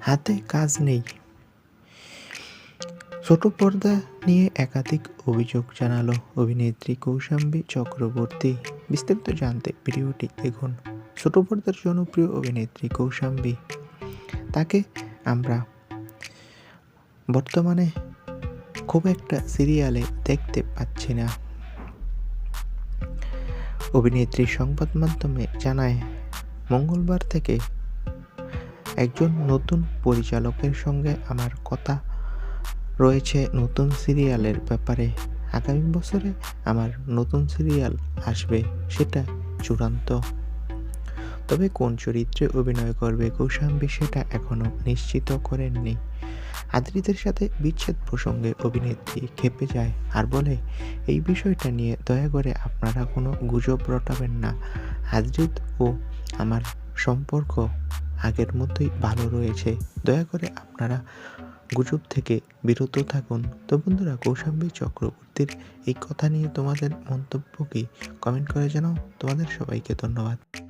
হাতে কাজ নেই। ছোট পর্দা নিয়ে একাধিক অভিযোগ জানালো অভিনেত্রী কৌশাম্বী চক্রবর্তী। বিস্তারিত জানতে ভিডিওটি দেখুন। ছোট পর্দার জনপ্রিয় অভিনেত্রী কৌশাম্বী। তাকে আমরা বর্তমানে খুব একটা সিরিয়ালে দেখতে পাচ্ছি না। অভিনেত্রী সংবাদ মাধ্যমে জানায়, মঙ্গলবার থেকে একজন নতুন পরিচালকের সঙ্গে আমার কথা রয়েছে নতুন সিরিয়ালের ব্যাপারে। আগামী বছরে আমার নতুন সিরিয়াল আসবে সেটা চূড়ান্ত। তবে কোন চরিত্রে অভিনয় করবে কৌশাম্বী সেটা এখনও নিশ্চিত করেননি। আদ্রিদের সাথে বিচ্ছেদ প্রসঙ্গে অভিনেত্রী খেপে যায় আর বলে, এই বিষয়টা নিয়ে দয়া করে আপনারা কোনো গুজব রটাবেন না। আদ্রিত ও আমার সম্পর্ক আগের মতোই ভালো রয়েছে। দয়া করে আপনারা গুজব থেকে বিরত থাকুন। তো বন্ধুরা, কৌশাম্বী চক্রবর্তীর এই কথা নিয়ে তোমাদের মন্তব্য কি? কমেন্ট করে জানাও। তোমাদের সবাইকে ধন্যবাদ।